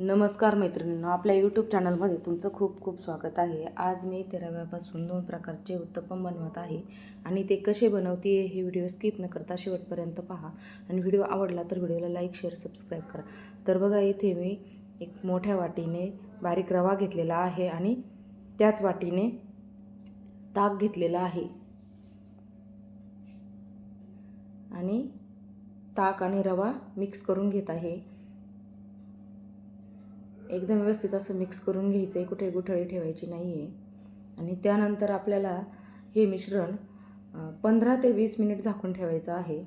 नमस्कार मैत्रिणींनो आपल्या यूट्यूब चॅनलमध्ये तुमचं खूप खूप स्वागत आहे. आज मी तेराव्यापासून दोन प्रकारचे उत्तपम बनवत आहे आणि ते कसे बनवते हे व्हिडिओ स्किप न करता शेवटपर्यंत पहा. आणि व्हिडिओ आवडला तर व्हिडिओला लाईक शेअर सबस्क्राईब करा. तर बघा इथे मी एक मोठ्या वाटीने बारीक रवा घेतलेला आहे आणि त्याच वाटीने ताक घेतलेला आहे. आणि ताक आणि रवा मिक्स करून घेत आहे. एकदम व्यवस्थित असं मिक्स करून घ्यायचं आहे कुठे गुठळी ठेवायची नाही आहे आणि त्यानंतर आपल्याला हे मिश्रण पंधरा ते वीस मिनिट झाकून ठेवायचं आहे.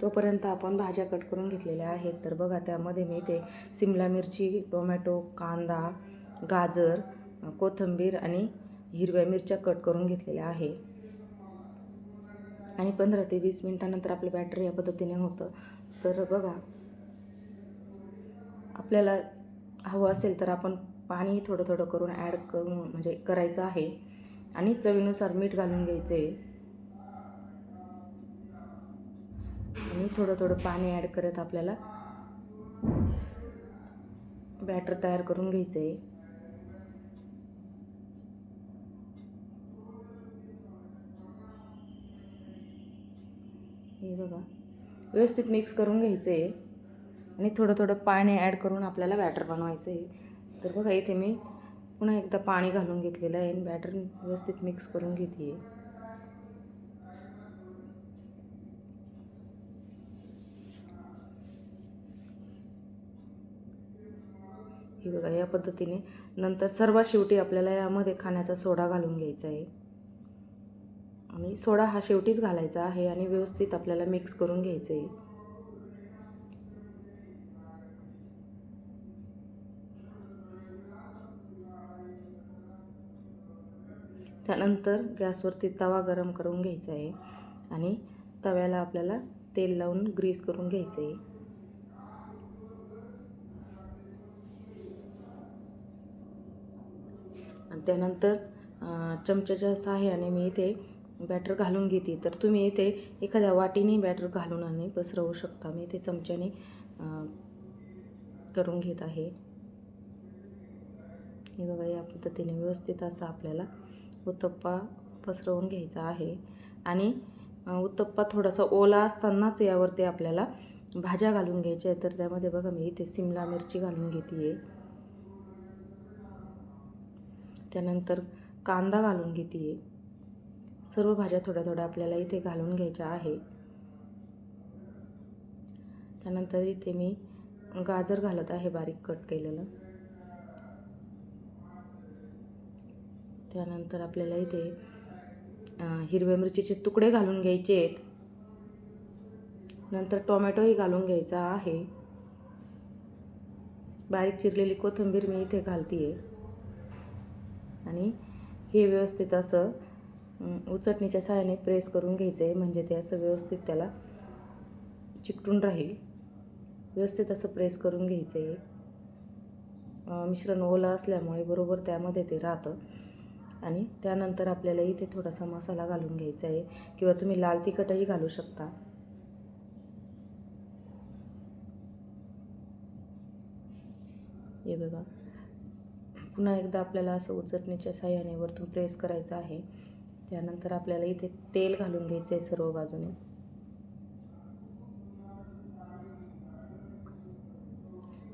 तोपर्यंत आपण भाज्या कट करून घेतलेल्या आहेत. तर बघा त्यामध्ये मी ते सिमला मिरची टोमॅटो कांदा गाजर कोथिंबीर आणि हिरव्या मिरच्या कट करून घेतलेल्या आहे. आणि पंधरा ते वीस मिनटानंतर आपलं बॅटर या पद्धतीने होतं. तर बघा आपल्याला हवं असेल तर आपण पाणी थोडं थोडं करून ॲड करून म्हणजे करायचं आहे. आणि चवीनुसार मीठ घालून घ्यायचं आहे आणि थोडं थोडं पाणी ॲड करत आपल्याला बॅटर तयार करून घ्यायचं आहे हे बघा. व्यवस्थित मिक्स करून घ्यायचं आहे आणि थोडं थोडं पाणी ॲड करून आपल्याला बॅटर बनवायचं आहे. तर बघा इथे मी पुन्हा एकदा पाणी घालून घेतलेलं आहे आणि बॅटर व्यवस्थित मिक्स करून घेते. आहे हे बघा या पद्धतीने नंतर सर्वात शेवटी आपल्याला यामध्ये खाण्याचा सोडा घालून घ्यायचा आहे. आणि सोडा हा शेवटीच घालायचा आहे आणि व्यवस्थित आपल्याला मिक्स करून घ्यायचं आहे. त्यानंतर गॅसवरती तवा गरम करून घ्यायचा आहे आणि तव्याला आपल्याला तेल लावून ग्रीस करून घ्यायचं आहे. आणि त्यानंतर चमच्याच्या सहाय्याने मी इथे बॅटर घालून घेते. तर तुम्ही इथे एखाद्या वाटीने बॅटर घालून आणि पसरवू शकता. मी इथे चमच्याने करून घेत आहे. हे बघा या पद्धतीने व्यवस्थित असं आपल्याला उत्तप्पा पसरवून घ्यायचा आहे. आणि उत्तप्पा थोडासा ओला असतानाच यावरती आपल्याला भाज्या घालून घ्यायच्या आहे तर त्यामध्ये बघा मी इथे सिमला मिरची घालून घेते आहे त्यानंतर कांदा घालून घेते आहे सर्व भाज्या थोड्या थोड्या आपल्याला इथे घालून घ्यायच्या आहे. त्यानंतर इथे मी गाजर घालत आहे बारीक कट केलेलं. त्यानंतर आपल्याला इथे हिरव्या मिरचीचे तुकडे घालून घ्यायचे आहेत. नंतर टोमॅटोही घालून घ्यायचा आहे. बारीक चिरलेली कोथिंबीर मी इथे घालते आहे आणि हे व्यवस्थित असं उचटणीच्या सहाय्याने प्रेस करून घ्यायचं आहे म्हणजे ते असं व्यवस्थित त्याला चिकटून राहील. व्यवस्थित असं प्रेस करून घ्यायचं आहे मिश्रण ओलं असल्यामुळे बरोबर त्यामध्ये ते राहतं. आणि त्यानंतर आपल्याला इथे थोडासा मसाला घालून घ्यायचा आहे किंवा तुम्ही लाल तिखटही घालू शकता. हे बघा. पुन्हा एकदा आपल्याला असं उचटणीच्या साह्याने वरतून प्रेस करायचं आहे. त्यानंतर आपल्याला इथे तेल घालून घ्यायचं आहे सर्व बाजूने.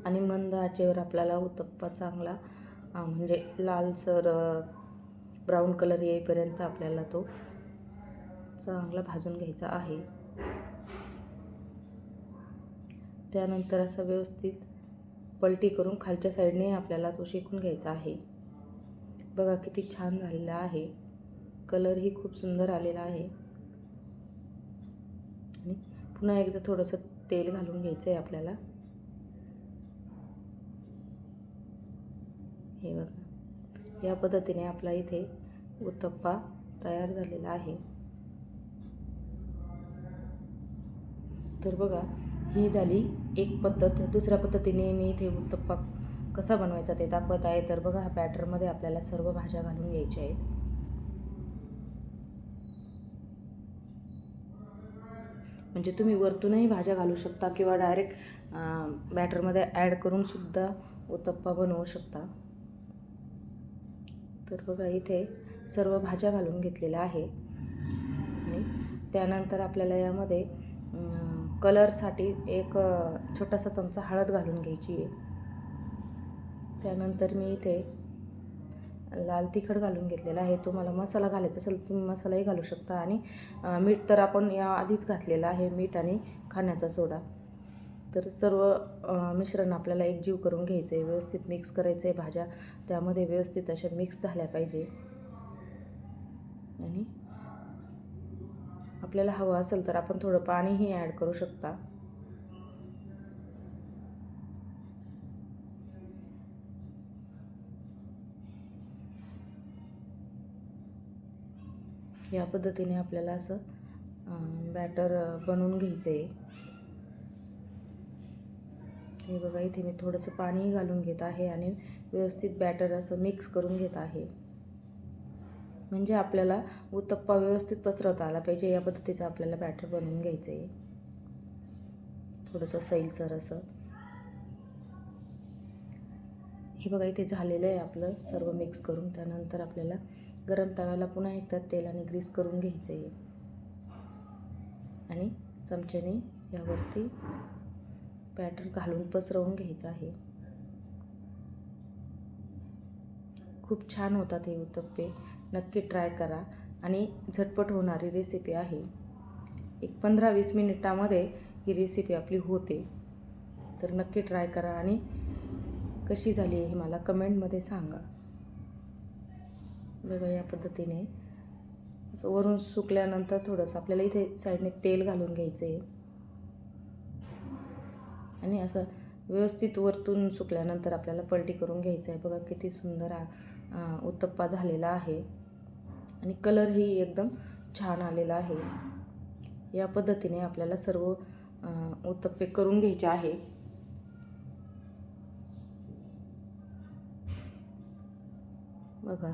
आणि मंद आचेवर आपल्याला उत्तप्पा चांगला म्हणजे लालसर ब्राऊन कलर येईपर्यंत आपल्याला तो चांगला भाजून घ्यायचा आहे. त्यानंतर असं व्यवस्थित पलटी करून खालच्या साईडने आपल्याला तो शेकून घ्यायचा आहे. बघा किती छान झालेला आहे. कलरही खूप सुंदर आलेला आहे. आणि पुन्हा एकदा थोडंसं तेल घालून घ्यायचं आहे आपल्याला. हे बघा. या पद्धतीने आपला इथे उत्तप्पा तयार झालेला आहे. तर बघा ही झाली एक पद्धत. दुसऱ्या पद्धतीने मी इथे उत्तप्पा कसा बनवायचा ते दाखवत आहे. तर बघा ह्या बॅटरमध्ये आपल्याला सर्व भाज्या घालून घ्यायच्या आहेत. म्हणजे तुम्ही वरतूनही भाज्या घालू शकता किंवा डायरेक्ट बॅटरमध्ये ॲड करून सुद्धा उत्तप्पा बनवू शकता. तर बघा इथे सर्व भाज्या घालून घेतलेल्या आहे. आणि त्यानंतर आपल्याला यामध्ये कलरसाठी एक छोटासा चमचा हळद घालून घ्यायची आहे. त्यानंतर मी इथे लाल तिखट घालून घेतलेला आहे. तुम्हाला मसाला घालायचा असेल तुम्ही मसालाही घालू शकता. आणि मीठ तर आपण या आधीच घातलेलं आहे मीठ आणि खाण्याचा सोडा. तर सर्व मिश्रण आपल्याला एकजीव करून घ्यायचं आहे व्यवस्थित मिक्स करायचं आहे भाज्या. त्यामध्ये व्यवस्थित अशा मिक्स झाल्या पाहिजे. आणि आपल्याला हवं असेल तर आपण थोडं पाणीही ॲड करू शकता. या पद्धतीने आपल्याला असं बॅटर बनवून घ्यायचं आहे हे बघा इथे मी थोडंसं पाणीही घालून घेत आहे आणि व्यवस्थित बॅटर असं मिक्स करून घेत आहे. म्हणजे आपल्याला उत्तप्पा व्यवस्थित पसरवता आला पाहिजे या पद्धतीचं आपल्याला बॅटर बनवून घ्यायचं आहे थोडंसं सैलसर असं. हे बघा इथे झालेलं आहे आपलं सर्व मिक्स करून. त्यानंतर आपल्याला गरम तव्याला पुन्हा एकदा तेलाने ग्रीस करून घ्यायचं आहे आणि चमच्याने यावरती पॅटर्न घालून पसरवून घ्यायचं आहे. खूप छान होतात हे उत्तप्पे. नक्की ट्राय करा आणि झटपट होणारी रेसिपी आहे. एक पंधरा वीस मिनिटामध्ये ही रेसिपी आपली होते. तर नक्की ट्राय करा आणि कशी झाली आहे हे मला कमेंटमध्ये सांगा. बघा या पद्धतीने. असं वरून सुकल्यानंतर थोडंसं आपल्याला इथे साईडने तेल घालून घ्यायचं आहे आणि असं व्यवस्थित वरतून सुकल्यानंतर आपल्याला पलटी करून घ्यायचं आहे. बघा किती सुंदर उत्तप्पा झालेला आहे. आणि कलरही एकदम छान आलेला आहे. या पद्धतीने आपल्याला सर्व उत्तप्पे करून घ्यायचे आहे. बघा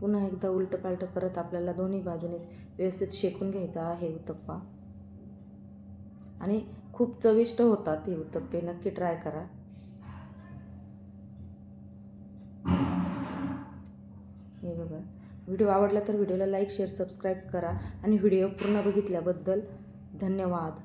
पुन्हा एकदा उलटंपालटं करत आपल्याला दोन्ही बाजूने व्यवस्थित शेकून घ्यायचा आहे उत्तप्पा. आणि खूप चविष्ट होतात हे उत्तप्पे. नक्की ट्राय करा. हे बघा. व्हिडिओ आवडला तर व्हिडिओला लाईक शेअर सबस्क्राईब करा आणि व्हिडिओ पूर्ण बघितल्याबद्दल धन्यवाद.